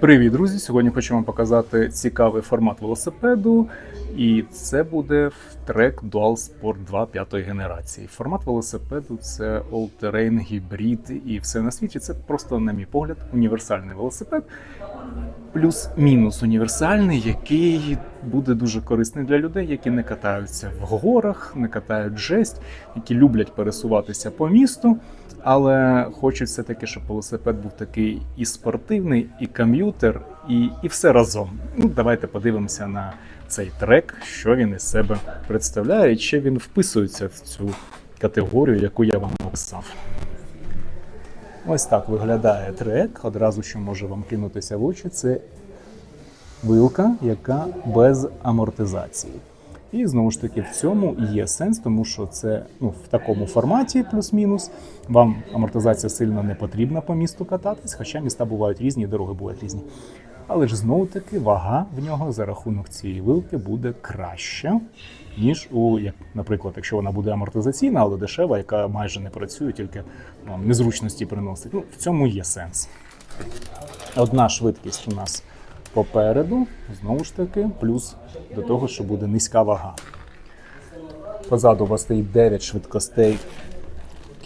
Привіт, друзі! Сьогодні хочу вам показати цікавий формат велосипеду, і це буде трек Dual Sport 2 п'ятої генерації. Формат велосипеду це all-terrain, гібрид і все на світі. Це просто, на мій погляд, універсальний велосипед. Плюс-мінус універсальний, який буде дуже корисний для людей, які не катаються в горах, не катають жесть, які люблять пересуватися по місту, але хочуть все-таки, щоб велосипед був такий і спортивний, і ком'ютер, і, і все разом. Ну, давайте подивимося на цей трек, що він із себе представляє, і чи він вписується в цю категорію, яку я вам описав. Ось так виглядає трек. Одразу що може вам кинутися в очі, це вилка, яка без амортизації. І знову ж таки в цьому є сенс, тому що це ну, в такому форматі, плюс-мінус. Вам амортизація сильно не потрібна по місту кататись, хоча міста бувають різні, дороги бувають різні. Але ж знову таки вага в нього за рахунок цієї вилки буде краща, ніж у, як, наприклад, якщо вона буде амортизаційна, але дешева, яка майже не працює, тільки ну, незручності приносить. Ну, в цьому є сенс. Одна швидкість у нас попереду, знову ж таки, плюс до того, що буде низька вага. Позаду у вас стоїть 9 швидкостей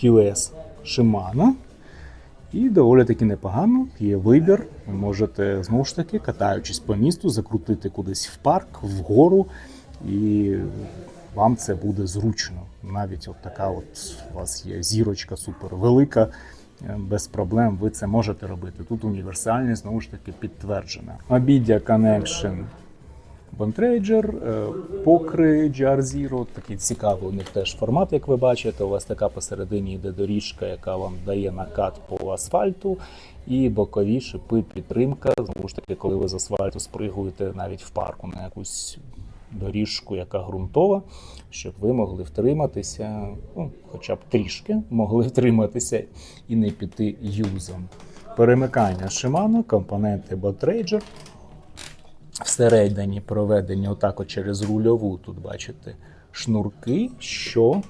QS Shimano. І доволі таки непогано. Є вибір. Ви можете знову ж таки, катаючись по місту, закрутити кудись в парк, вгору, і вам це буде зручно. Навіть от така от у вас є зірочка супер велика, е, без проблем ви це можете робити. Тут універсальність знову ж таки підтверджена. Media Connection Е, Покри GR Zero, такий цікавий у них теж формат, як ви бачите. У вас така посередині йде доріжка, яка вам дає накат по асфальту, і бокові шипи підтримка. Знову ж таки, коли ви з асфальту спригуєте навіть в парку на якусь доріжку, яка ґрунтова, щоб ви могли втриматися, ну, хоча б трішки могли втриматися і не піти юзом. Перемикання Shimano, компоненти Bontrager, всередині проведені отак от через рульову, тут бачите, шнурки, що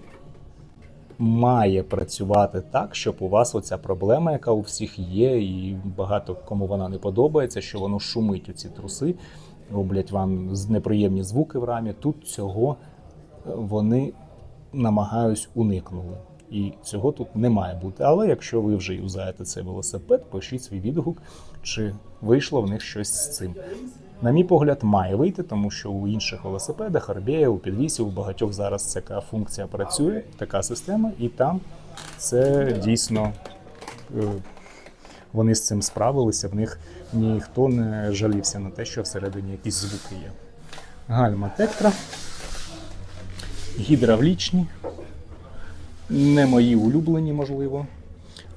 має працювати так, щоб у вас оця проблема, яка у всіх є, і багато кому вона не подобається, що воно шумить оці труси, роблять вам неприємні звуки в рамі. Тут цього е, вони намагаюсь уникнули. І цього тут не має бути. Але якщо ви вже юзаєте цей велосипед, пишіть свій відгук, чи вийшло в них щось з цим. На мій погляд, має вийти, тому що у інших велосипедах, Арбія, у підвісі, у багатьох зараз така функція працює, така система, і там це дійсно е, вони з цим справилися. В них ніхто не жалівся на те, що всередині якісь звуки є. Гальма Тектра, гідравлічні, не мої улюблені, можливо.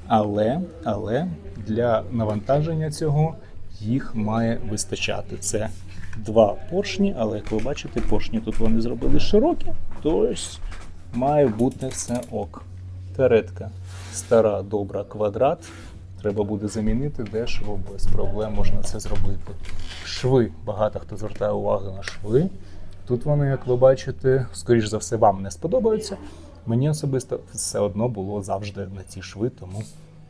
Але, але для навантаження цього їх має вистачати. Це два поршні, але як ви бачите, поршні тут вони зробили широкі, тобто має бути все ок. Теретка стара, добра, квадрат. Треба буде замінити дешево, без проблем можна це зробити. Шви. Багато хто звертає увагу на шви. Тут вони, як ви бачите, скоріш за все, вам не сподобаються. Мені особисто все одно було завжди на ці шви, тому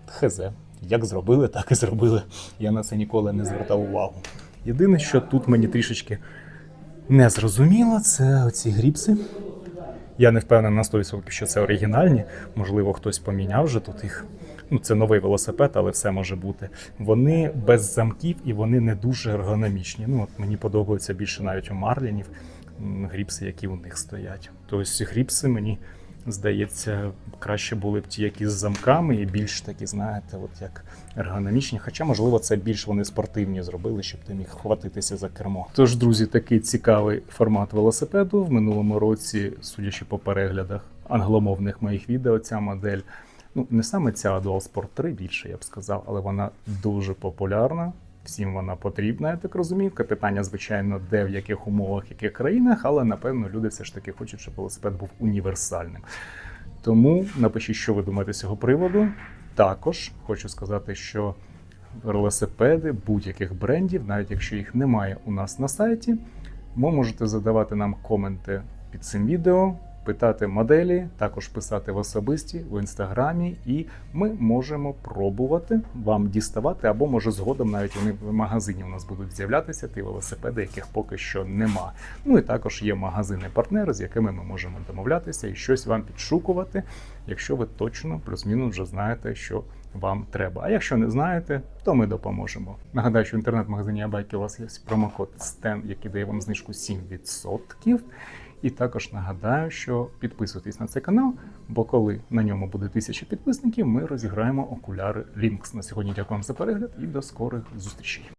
хз. Як зробили, так і зробили. Я на це ніколи не звертав увагу. Єдине, що тут мені трішечки не зрозуміло, це оці гріпси. Я не впевнений на 100%, що це оригінальні. Можливо, хтось поміняв вже тут їх. Ну, це новий велосипед, але все може бути. Вони без замків і вони не дуже ергономічні. Ну, от мені подобаються більше навіть у Марлінів гріпси, які у них стоять. Тобто гріпси мені здається, краще були б ті, які з замками, і більш такі, знаєте, от як ергономічні. Хоча, можливо, це більш вони спортивні зробили, щоб ти міг хватитися за кермо. Тож, друзі, такий цікавий формат велосипеду. В минулому році, судячи по переглядах англомовних моїх відео, ця модель. Ну, не саме ця Dual Sport 3 більше, я б сказав, але вона дуже популярна. Всім вона потрібна, я так розумію. Питання, звичайно, де в яких умовах, в яких країнах, але напевно люди все ж таки хочуть, щоб велосипед був універсальним. Тому напишіть, що ви думаєте з цього приводу. Також хочу сказати, що велосипеди будь-яких брендів, навіть якщо їх немає у нас на сайті, ви можете задавати нам коменти під цим відео. Питати моделі, також писати в особисті в інстаграмі, і ми можемо пробувати вам діставати, або може згодом навіть вони в магазині у нас будуть з'являтися ті велосипеди, яких поки що нема. Ну і також є магазини-партнери, з якими ми можемо домовлятися і щось вам підшукувати, якщо ви точно плюс-мінус вже знаєте, що вам треба. А якщо не знаєте, то ми допоможемо. Нагадаю, що в інтернет-магазині Абайки у вас є промокод STEN, який дає вам знижку 7%. І також нагадаю, що підписуйтесь на цей канал, бо коли на ньому буде тисяча підписників, ми розіграємо окуляри Lynx. На сьогодні дякую вам за перегляд і до скорих зустрічей.